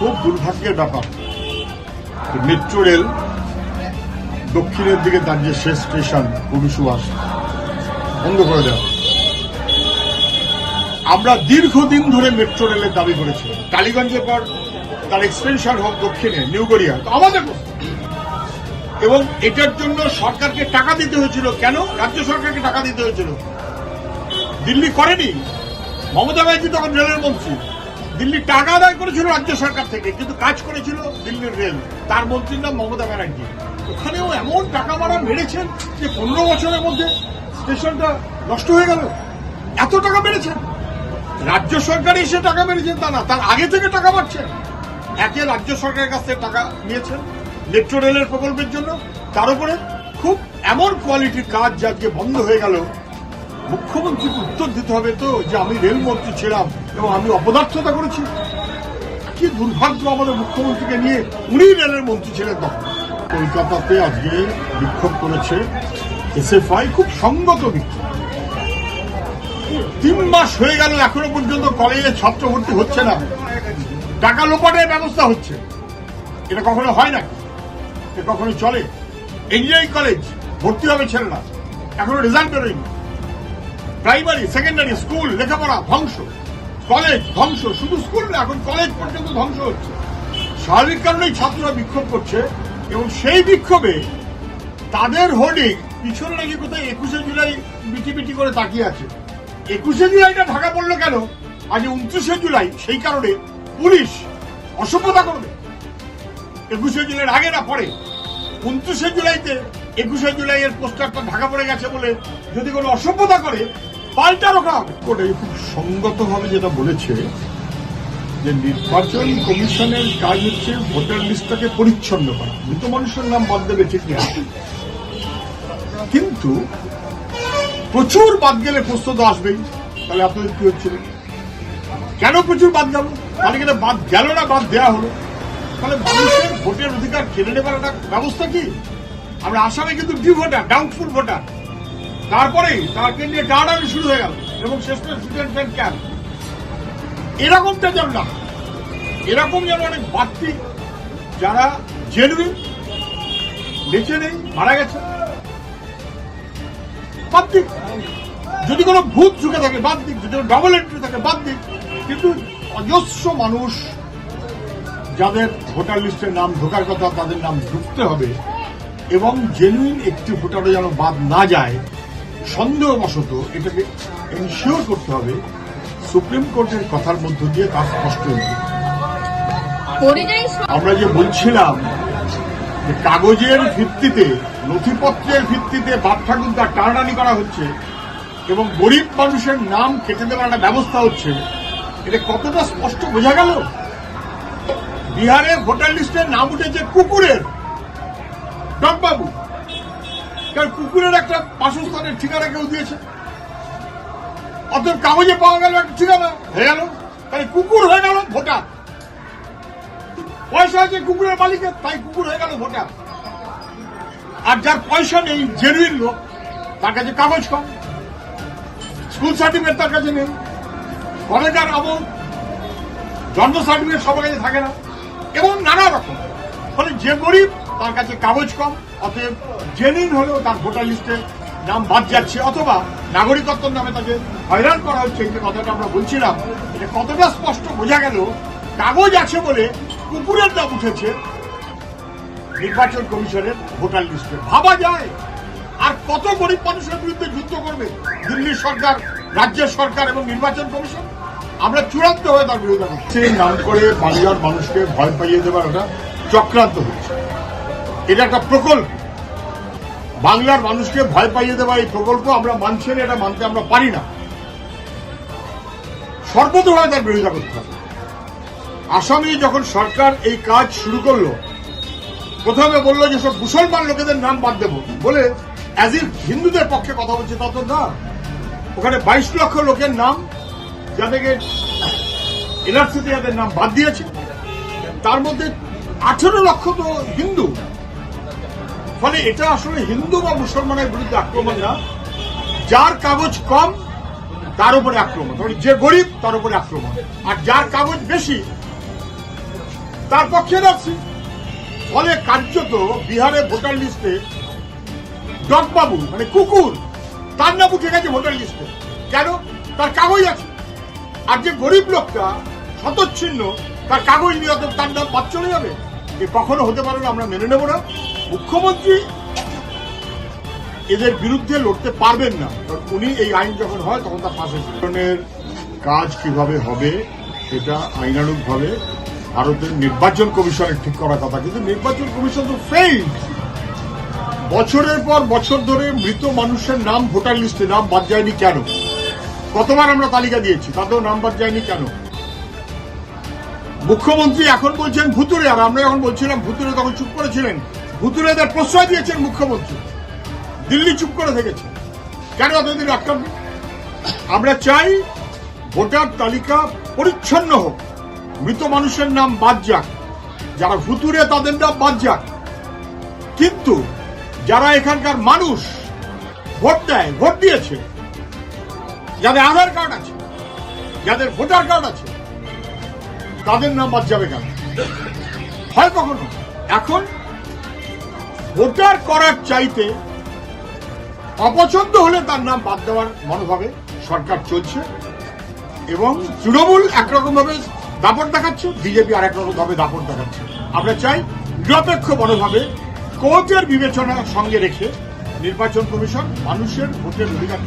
খুব দুর্ভাগ্যের ব্যাপার। মেট্রো রেল দক্ষিণের দিকে তার যে শেষ স্টেশন কবি সুভাষ বন্ধ করে দেওয়া আমরা দীর্ঘদিন ধরে মেট্রো রেলের দাবি করেছি। টালিগঞ্জের পর তার এক্সটেনশন হোক দক্ষিণে নিউগড়িয়া তো আমাদের এবং এটার জন্য সরকারকে টাকা দিতে হয়েছিল কেন? রাজ্য সরকারকে টাকা দিতে হয়েছিল। দিল্লি করেনি। মমতা ব্যানার্জি তখন রেলের মন্ত্রী। দিল্লি টাকা আদায় করেছিল রাজ্য সরকার থেকে, কিন্তু কাজ করেছিল দিল্লির রেল, তার মন্ত্রীর নাম মমতা ব্যানার্জি। ওখানেও এমন টাকা মারা মেরেছেন যে পনেরো বছরের মধ্যে স্টেশনটা নষ্ট হয়ে গেল। এত টাকা মেরেছেন? রাজ্য সরকার এসে টাকা মেরেছেন তা না, তার আগে থেকে টাকা পাচ্ছেন একে রাজ্য সরকারের কাছ থেকে টাকা নিয়েছেন মেট্রো রেলের প্রকল্পের জন্য। তার উপরে খুব এমন কোয়ালিটির কাজ যা বন্ধ হয়ে গেল। মুখ্যমন্ত্রীকে উত্তর দিতে হবে তো যে আমি রেলমন্ত্রী ছিলাম। এবং আমি অপদার্থতা করেছি। কি দুর্ভাগ্য আমাদের মুখ্যমন্ত্রীকে নিয়ে উনি রেলের মন্ত্রী ছিলেন তখন। কলকাতাতে আজকে বিক্ষোভ করেছে এসএফআই, খুব সঙ্গত বিক্ষোভ। তিন মাস হয়ে গেল, এখনও পর্যন্ত কলেজে ছাত্র ভর্তি হচ্ছে না। টাকা লোপাটের ব্যবস্থা হচ্ছে। এটা কখনো হয় না। এটা কখনো চলে। ইঞ্জিনিয়ারিং কলেজ ভর্তি হবে ছেলেরা এখনও রেজাল্ট বেরোয়নি। প্রাইমারি, সেকেন্ডারি, স্কুল, লেখাপড়া ধ্বংস। কলেজ ধ্বংস, শুধু স্কুল না, এখন কলেজ পর্যন্ত ধ্বংস হচ্ছে। স্বাভাবিক কারণেই ছাত্ররা বিক্ষোভ করছে, এবং সেই বিক্ষোভে তাদের হোর্ডিং পিছনে নাকি কোথায় একুশে জুলাই বিটি বিটি করে তাকিয়ে আছে। একুশে জুলাইটা ঢাকা পড়ল কেন? আজ উনত্রিশে জুলাই, সেই কারণে পুলিশ অসভ্যতা করবে। একুশে জুলাইয়ের আগে না পরে। উনত্রিশে জুলাইতে একুশে জুলাইয়ের পোস্টারটা ঢাকা পড়ে গেছে বলে যদি কোনো অসভ্যতা করে পাল্টা ওটাই খুব সঙ্গতভাবে যেটা বলেছে, যে নির্বাচন কমিশনের কাজ হচ্ছে ভোটার লিস্টটাকে পরিচ্ছন্ন করা। মৃত মানুষের নাম বাদ দেবে, ঠিক না? কিন্তু প্রচুর বাদ গেলে প্রশ্ন তো আসবেই। তাহলে আপনাদের কি হচ্ছিল কেন প্রচুর বাদ গেল? তাহলে কেন বাদ গেল না, বাদ দেওয়া হলো? তাহলে মানুষের ভোটের অধিকার কেড়ে নেবার একটা ব্যবস্থা কি? আমরা আসামে কিন্তু ডি ভোটার? Doubtful voter. তারপরেই তাকে নিয়ে টানাটানি শুরু হয়ে গেল এবং শেষ স্টুডেন্ট ক্যাম্প এরকমটা যেন না। এরকম যেন অনেক বাড়তি যারা জেনুইন বেঁচে নেই, মারা গেছে। বাদ দিক। যদি কোনো ভূত ঝুঁকে থাকে, বাদ দিক। যদি ডবল এন্ট্রি থাকে, বাদ দিক। কিন্তু অজস্র মানুষ যাদের ভোটার লিস্টের নাম ঢোকার কথা, তাদের নাম ঢুকতে হবে এবং জেনুইন একটি ভোটারও যেন বাদ না যায় সন্দেহবশত এটাকে এনশিওর করতে হবে সুপ্রিম কোর্টের কথার মধ্য দিয়ে তা স্পষ্ট আমরা যে বলছিলাম যে কাগজের ভিত্তিতে নথিপত্রের ভিত্তিতে বাদ ঠাকুরদা টানাটানি করা হচ্ছে এবং গরিব মানুষের নাম কেটে দেওয়ার একটা ব্যবস্থা হচ্ছে এটা কতটা স্পষ্ট বোঝা গেল? বিহারে ভোটার লিস্টের নাম উঠেছে কুকুরের। ডকবাবু কুকুরের একটা বাসস্থানের ঠিকানা কেউ দিয়েছে। অত কাগজে পাওয়া গেল একটা ঠিকানা, হয়ে গেল। তাহলে কুকুর হয়ে গেল ভোটার। পয়সা আছে কুকুরের মালিকের, তাই কুকুর হয়ে গেল ভোটার। আর যার পয়সা নেই জেনুইন লোক, তার কাছে কাগজ কম। স্কুল সার্টিফিকেট তার কাছে নেই। কলেজার আমল জন্ম সার্টিফিকেট সবার কাছে থাকে না। এবং নানা রকম। ফলে যে গরিব তার কাছে কাগজ কম, অতএব জেনুইন হলেও তার ভোটার লিস্টে নাম বাদ যাচ্ছে, অথবা নাগরিকত্বর নামে তাকে হয়রান করা হচ্ছে যে কথাটা আমরা বলছিলাম, এটা কতটা স্পষ্ট বোঝা গেল, কাগজ আছে বলে কুকুরের নাম উঠেছে নির্বাচন কমিশনের ভোটার লিস্টে। ভাবা যায়, আর কত গরিব মানুষের বিরুদ্ধে যুদ্ধ করবে দিল্লির সরকার, রাজ্যের সরকার এবং নির্বাচন কমিশন? আমরা চূড়ান্ত হয়ে তার সেই নাম করে বাংলার মানুষকে ভয় পাইয়ে দেওয়ার একটা চক্রান্ত হচ্ছে। এটা একটা প্রকল্প। বাংলার মানুষকে ভয় পাইয়ে দেওয়া এই প্রকল্প আমরা মানছি না, এটা মানতে আমরা পারি না। সর্বতভাবে তার বিরোধিতা করতে হবে। আসামে যখন সরকার এই কাজ শুরু করল প্রথমে বলল যে সব মুসলমান লোকেদের নাম বাদ দেবো। বলে অ্যাজ ইফ হিন্দুদের পক্ষে কথা বলছে তা তো না। ওখানে বাইশ লক্ষ লোকের নাম যাদেরকে এনআরসিতে যাদের নাম বাদ দিয়েছে তার মধ্যে আঠেরো লক্ষ তো হিন্দু। ফলে এটা আসলে হিন্দু বা মুসলমানের বিরুদ্ধে আক্রমণ না। যার কাগজ কম, তার উপরে আক্রমণ। মানে যে গরিব, তার উপরে আক্রমণ। আর যার কাগজ বেশি, তার পক্ষে রাখছি ফলে কার্যত বিহারে ভোটার লিস্টে ডগবাবু মানে কুকুর, তার নাম উঠে গেছে ভোটার লিস্টে। কেন? তার কাগজ আছে। আর যে গরিব লোকটা শতচ্ছিন্ন তার কাগজ নিয়ে তার নাম বাদ চলে যাবে? এ কখনো হতে পারে না, আমরা মেনে নেব না। মুখ্যমন্ত্রী এদের বিরুদ্ধে লড়তে পারবেন না। কারণ উনি এই আইন যখন হয়, তখন তার পাশে ধরনের কাজ কীভাবে হবে, সেটা আইনানুগভাবে ভারতের নির্বাচন কমিশনের ঠিক করার কথা। কিন্তু নির্বাচন কমিশন তো ফেইল্ড বছরের পর বছর ধরে মৃত মানুষের নাম ভোটার লিস্টে নাম বাদ যায়নি কেন? কতবার আমরা তালিকা দিয়েছি, তাতেও নাম বাদ যায়নি কেন? মুখ্যমন্ত্রী এখন বলছেন ভুতুরে আর আমরা যখন বলছিলাম ভুতুরে তখন চুপ করেছিলেন। ভুতুরেদের প্রশ্রয় দিয়েছেন মুখ্যমন্ত্রী। দিল্লি চুপ করে থেকেছে। কেন এতদিন আটকাবে আমরা চাই ভোটার তালিকা পরিচ্ছন্ন হোক। মৃত মানুষের নাম বাদ যাক। যারা ভুতুরে তাদের নাম বাদ যাক। কিন্তু যারা এখানকার মানুষ ভোট দেয়, ভোট দিয়েছে, যাদের আধার কার্ড আছে, যাদের ভোটার কার্ড আছে, তাদের নাম বাদ যাবে কেন? হয় কখনো? এখন ভোটার করার চাইতে অপছন্দ হলে তার নাম বাদ দেওয়ার মনোভাবে সরকার চলছে এবং তৃণমূল একরকমভাবে দাপট দেখাচ্ছে, বিজেপি আর একরকম ভাবে দাপট দেখাচ্ছে। আমরা চাই নিরপেক্ষ মনোভাবে কোচের বিবেচনা সঙ্গে রেখে নির্বাচন কমিশন মানুষের ভোটের অধিকার